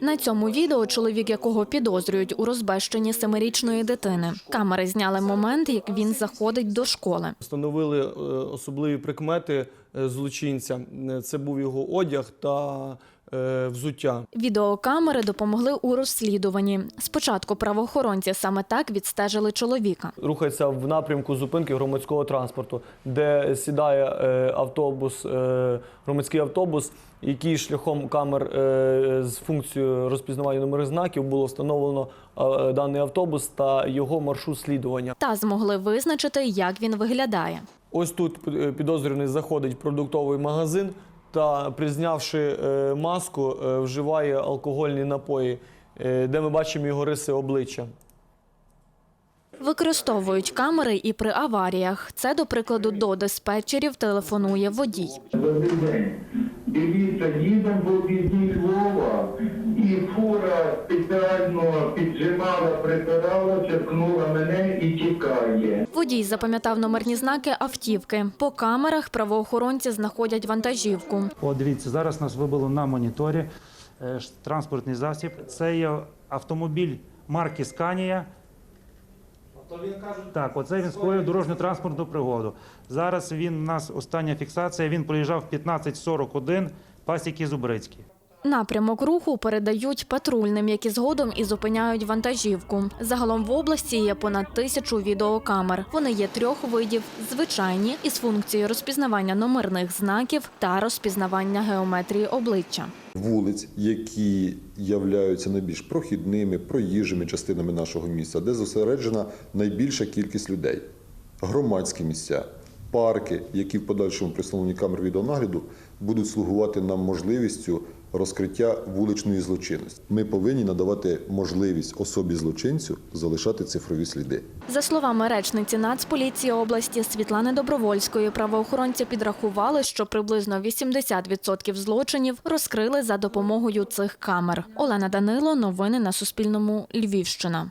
На цьому відео чоловік, якого підозрюють у розбещенні семирічної дитини. Камери зняли момент, як він заходить до школи. Встановили е, особливі прикмети е, злочинця. Е, Це був його одяг та взуття. Відеокамери допомогли у розслідуванні. Спочатку правоохоронці саме так відстежили чоловіка. Рухається в напрямку зупинки громадського транспорту, де сідає е, автобус, е, громадський автобус, який шляхом камер е, з функцією розпізнавання номерних знаків було встановлено е, даний автобус та його маршрут слідування. Та змогли визначити, як він виглядає. Ось тут е, підозрюваний заходить в продуктовий магазин та, признявши е, маску, е, вживає алкогольні напої, е, де ми бачимо його риси обличчя. Використовують камери і при аваріях. Це, до прикладу, до диспетчерів телефонує водій. Добрий день. Дивіться, їдемо в об'їзді Львова, і фура спеціально піджимала, припирала, черкнула мене і тікає. Водій запам'ятав номерні знаки автівки. По камерах правоохоронці знаходять вантажівку. О, дивіться, зараз нас вибило на моніторі е, транспортний засіб. Це є автомобіль марки Сканія. Так, оце він скоїв дорожню транспортну пригоду. Зараз він у нас остання фіксація. Він проїжджав 1541 пасіки Зубрицькі. Напрямок руху передають патрульним, які згодом і зупиняють вантажівку. Загалом в області є понад тисячу відеокамер. Вони є трьох видів: звичайні із функцією розпізнавання номерних знаків та розпізнавання геометрії обличчя. вулиць, які являються найбільш прохідними, проїжджими частинами нашого міста, де зосереджена найбільша кількість людей, громадські місця, парки, які в подальшому при камер відеонагляду будуть слугувати нам можливістю розкриття вуличної злочинності. Ми повинні надавати можливість особі злочинцю залишати цифрові сліди. За словами речниці Нацполіції області Світлани Добровольської, правоохоронці підрахували, що приблизно 80% злочинів розкрили за допомогою цих камер. Олена Данило, новини на Суспільному, Львівщина.